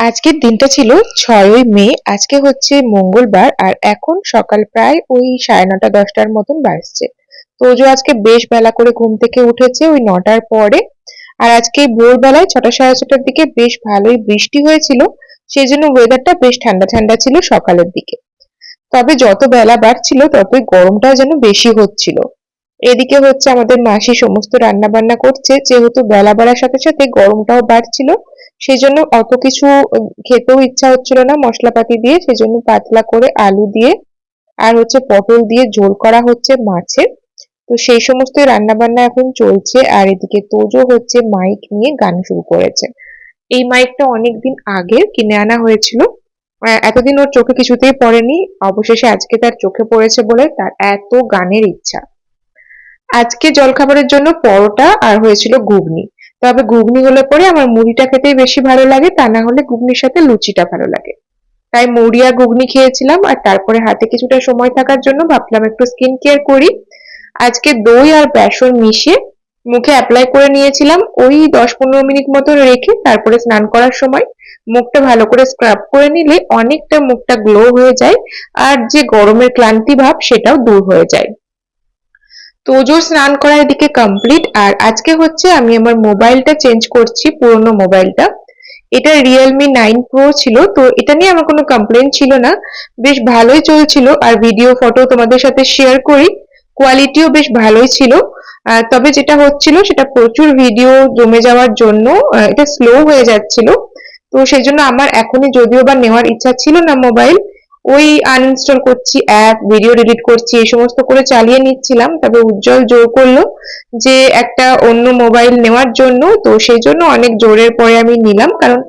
আজকের দিনটা ছিল ছয়ই মে, আজকে হচ্ছে মঙ্গলবার আর এখন সকাল প্রায় ওই সাড়ে নটা, দশটার মতন বাজছে। তোজো আজকে বেশ বেলা করে ঘুম থেকে উঠেছে ওই নটার পরে। আর আজকে ভোরবেলায় ছটা সাড়ে ছটার দিকে বেশ ভালোই বৃষ্টি হয়েছিল সেই জন্য ওয়েদারটা বেশ ঠান্ডা ঠান্ডা ছিল সকালের দিকে। তবে যত বেলা বাড়ছিল, ততই গরমটা যেন বেশি হচ্ছিল। এদিকে হচ্ছে আমাদের মাসি সমস্ত রান্না বান্না করছে, যেহেতু বেলা বাড়ার সাথে সাথে গরমটাও বাড়ছিল সেই জন্য অত কিছু খেতেও ইচ্ছা হচ্ছিল না মশলাপাতি দিয়ে সেই জন্য পাতলা করে আলু দিয়ে আর হচ্ছে পটল দিয়ে ঝোল করা হচ্ছে মাছের। তো সেই সমস্ত রান্না বান্না এখন চলছে আর এদিকে তোজো হচ্ছে মাইক নিয়ে গান শুরু করেছে। এই মাইকটা অনেকদিন আগে কিনে আনা হয়েছিল। এতদিন ওর চোখে কিছুতেই পড়েনি। অবশেষে আজকে তার চোখে পড়েছে বলে তার এত গানের ইচ্ছা। আজকে জলখাবারের জন্য পরোটা আর হয়েছিল ঘুগনি। তবে ঘুগনি হলে পরে আমার মুড়িটা খেতেই বেশি ভালো লাগে, তা না হলে ঘুগনির সাথে লুচিটা ভালো লাগে। তাই মুড়ি আর ঘুগনি খেয়েছিলাম, আর তারপরে হাতে কিছুটা সময় থাকার জন্য ভাবলাম একটু স্কিন কেয়ার করি। আজকে দই আর বেসন মিশিয়ে মুখে অ্যাপ্লাই করে নিয়েছিলাম, ওই দশ পনেরো মিনিট মতো রেখে তারপরে স্নান করার সময় মুখটা ভালো করে স্ক্রাব করে নিলে অনেকটা মুখটা গ্লো হয়ে যায়, আর যে গরমের ক্লান্তি ভাব সেটাও দূর হয়ে যায়। তোজোর স্নান করা এদিকে কমপ্লিট আর আজকে হচ্ছে আমি আমার মোবাইলটা চেঞ্জ করছি, পুরোনো মোবাইলটা এটা রিয়েলমি নাইন প্রো ছিল, তো এটা নিয়ে আমার কোনো কমপ্লেন ছিল না। বেশ ভালোই চলছিল, আর ভিডিও ফটো তোমাদের সাথে শেয়ার করি। কোয়ালিটিও বেশ ভালোই ছিল। তবে যেটা হচ্ছিল, সেটা প্রচুর ভিডিও জমে যাওয়ার জন্য এটা স্লো হয়ে যাচ্ছিল। তো সেই জন্য আমার এখনই যদিও বা নেওয়ার ইচ্ছা ছিল না মোবাইল ওই আনইনস্টল করছি অ্যাপ ভিডিও ডিলিট করছি, এই সমস্ত করে চালিয়ে নিচ্ছিলাম। তবে উজ্জ্বল জোর করল যে একটা অন্য মোবাইল নেওয়ার জন্য। তো সেই জন্য অনেক জোরের পরে আমি নিলাম। কারণ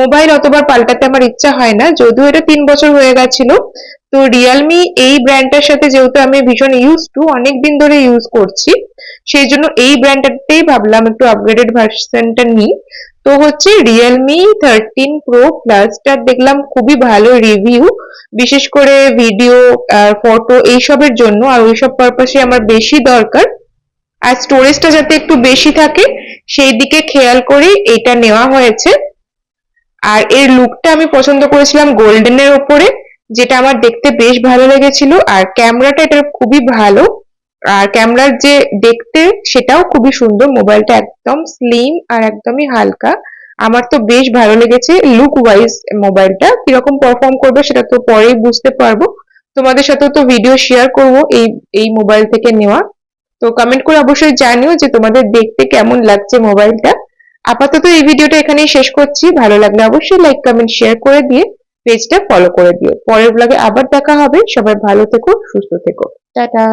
মোবাইল অতবার পাল্টাতে আমার ইচ্ছা হয় না। যদিও এটা তিন বছর হয়ে গেছিল। তো রিয়েলমি এই ব্র্যান্ডটার সাথে যেহেতু আমি ভীষণ ইউজ টু অনেকদিন ধরে ইউজ করছি। সেই জন্য এই ব্র্যান্ডটাতেই ভাবলাম একটু আপগ্রেডেড ভার্সনটা নিই। তো হচ্ছে রিয়েলমি থার্টিন প্রো প্লাসটার দেখলাম খুবই ভালো রিভিউ বিশেষ করে ভিডিও আর ফটো এইসবের জন্য, আর ওইসব পারপাসে আমার বেশি দরকার। আর স্টোরেজটা যাতে একটু বেশি থাকে, সেই দিকে খেয়াল করেই এটা নেওয়া হয়েছে। আর এর লুকটা আমি পছন্দ করেছিলাম গোল্ডেনের ওপরে, যেটা আমার দেখতে বেশ ভালো লেগেছিল, আর ক্যামেরাটা এটার খুবই ভালো। আর ক্যামেরার যে দেখতে, সেটাও খুবই সুন্দর। মোবাইলটা একদম স্লিম আর একদমই হালকা। আমার তো বেশ ভালো লেগেছে লুক ওয়াইজ মোবাইলটা। কীরকম পারফর্ম করবে সেটা তো পরেই বুঝতে পারব। তোমাদের সাথে তো ভিডিও শেয়ার করব এই এই মোবাইল থেকে নেওয়া। তো কমেন্ট করে অবশ্যই জানিও যে তোমাদের দেখতে কেমন লাগছে মোবাইলটা। আপাতত এই ভিডিওটা এখানেই শেষ করছি। ভালো লাগলে অবশ্যই লাইক কমেন্ট শেয়ার করে দিয়ে পেজটা ফলো করে দিও। পরের ব্লগে আবার দেখা হবে। সবাই ভালো থেকো, সুস্থ থেকো। টাটা!